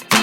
ค่ะ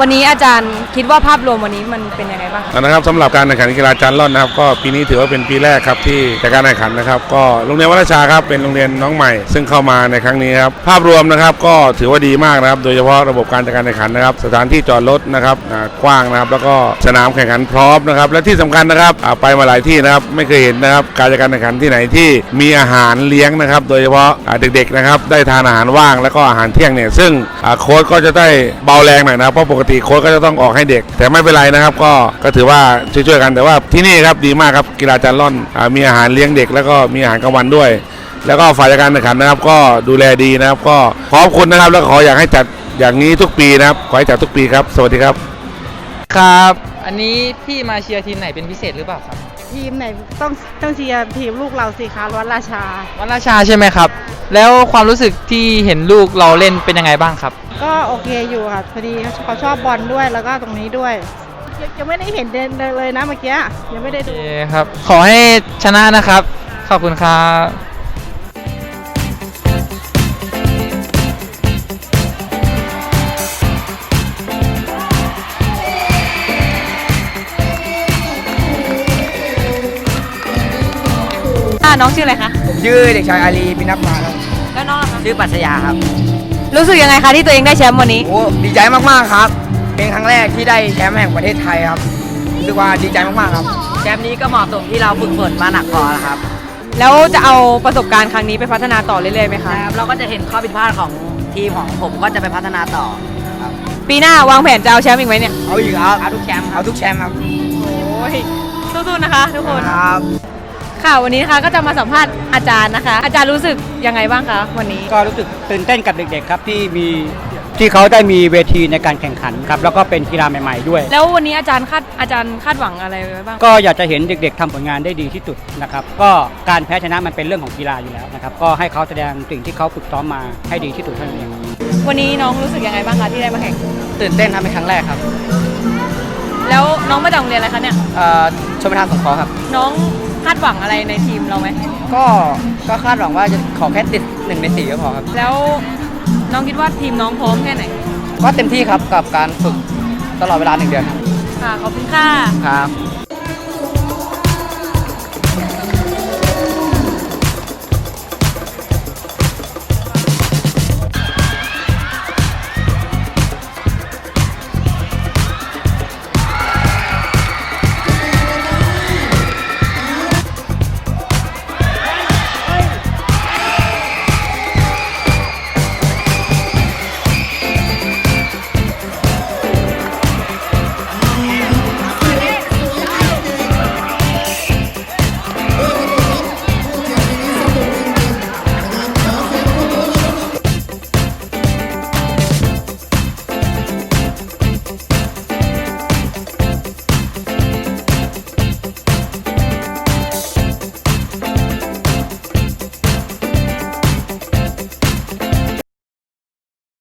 วันนี้อาจารย์คิดว่าภาพรวมวันนี้มันเป็นยังไงบ้างคะนะครับสำหรับการแข่งขันกีฬาจานล่อนนะครับก็ปีนี้ถือว่าเป็นปีแรกครับที่จัดการแข่งขันนะครับ ก็โรงเรียนวัดราชาครับเป็นโรงเรียนน้องใหม่ ซึ่งเข้ามาในครั้งนี้ครับภาพรวมนะครับก็ถือว่าดีมากนะครับ โดยเฉพาะระบบการจัดการแข่งขันนะครับ สถานที่จอดรถนะครับอ่ากว้างนะครับ แล้วก็สนามแข่งขันพร้อมนะครับ และที่สำคัญนะครับอ่าไปมาหลายที่นะครับไม่เคยเห็นนะครับการจัดการแข่งขันที่ไหนที่มีอาหารเลี้ยงนะครับ โดยเฉพาะอ่าเด็กๆนะครับได้ทานอาหารว่าง แล้วก็อาหารเที่ยงเนี่ยซึ่งอ่าโค้ชก็จะได้เบาแรงหน่อยนะครับเพราะปกติโค้ชก็จะต้องออกให้เด็ก แต่ไม่เป็นไรนะครับ ก็ก็ถือว่าช่วยๆกันแต่ว่าที่นี่ครับดีมากครับกีฬาจานล่อนอามีอาหารเลี้ยงเด็ก แล้วก็มีอาหารกลางวันด้วย แล้วก็ฝ่ายจัดการแข่งขันนะครับ ก็ดูแลดีนะครับ ก็ขอบคุณนะครับ แล้วขออยากให้จัดอย่างนี้ทุกปีนะครับ ขอให้จัดทุกปีครับ สวัสดีครับ ครับ อันนี้พี่มาเชียร์ทีมไหนเป็นพิเศษหรือเปล่าครับ ทีมไหนต้องต้องเชียร์ทีมลูกเราสิคะวัดราชา วัดราชาใช่ไหมครับ แล้วความรู้สึกที่เห็นลูกเราเล่นเป็นยังไงบ้างครับ ก็โอเคอยู่ค่ะพอดีเขาชอบบอลด้วยแล้วก็ตรงนี้ด้วยยังยังไม่ได้เห็นเดินเลยนะเมื่อกี้ยังไม่ได้โอดู เคครับ ขอให้ชนะนะครับ ขอบคุณครับอ่าน้องชื่ออะไรคะชื่อเด็กชายอาลีพินักมาครับแล้วน้องล่ะคะชื่อปรัชญาครับ รู้สึกยังไงคะที่ตัวเองได้แชมป์วันนี้ โอ้ดีใจมากๆครับ เป็นครั้งแรกที่ได้แชมป์แห่งประเทศไทยครับรู้สึกว่าดีใจมากๆครับ แชมป์นี้ก็เหมาะสมที่เราฝึกฝนมาหนักพอแล้วครับแล้วจะเอาประสบการณ์ครั้งนี้ไปพัฒนาต่อเรื่อยๆไหมคะเราก็จะเห็นข้อผิดพลาดของทีมของผมก็จะไปพัฒนาต่อครับปีหน้าวางแผนจะเอาแชมป์อีกไหมเนี่ย เอาอีกครับ เอาทุกแชมป์เอาทุกแชมป์ครับโอ้ยสู้ๆนะคะทุกคน ครับ ค่ะวันนี้นะคะก็จะมาสัมภาษณ์อาจารย์นะคะ อาจารย์รู้สึกยังไงบ้างคะวันนี้ ก็รู้สึกตื่นเต้นกับเด็กๆครับที่มีที่เขาได้มีเวทีในการแข่งขันครับแล้วก็เป็นกีฬาใหม่ๆด้วย แล้ววันนี้อาจารย์คาดอาจารย์คาดหวังอะไรไว้บ้างก็อยากจะเห็นเด็กๆทำผลงานได้ดีที่สุดนะครับก็การแพ้ชนะมันเป็นเรื่องของกีฬาอยู่แล้วนะครับก็ให้เขาแสดงสิ่งที่เขาฝึกซ้อมมาให้ดีที่สุดเท่านั้นเองครับวันนี้น้องรู้สึกยังไงบ้างคะที่ได้มาแข่งตื่นเต้นครับเป็นครั้งแรกครับแล้วน้องมาจากโรงเรียนอะไรคะเนี่ยชมประทานสงเคราะห์ครับ น้อง คาดหวังอะไรในทีมเราไหม ก็ก็คาดหวังว่าจะขอแค่ติดหนึ่งในสี่ก็พอครับ แล้วน้องคิดว่าทีมน้องพร้อมแค่ไหน ก็เต็มที่ครับกับการฝึกตลอดเวลาหนึ่งเดือนครับค่ะขอบคุณค่ะ ครับ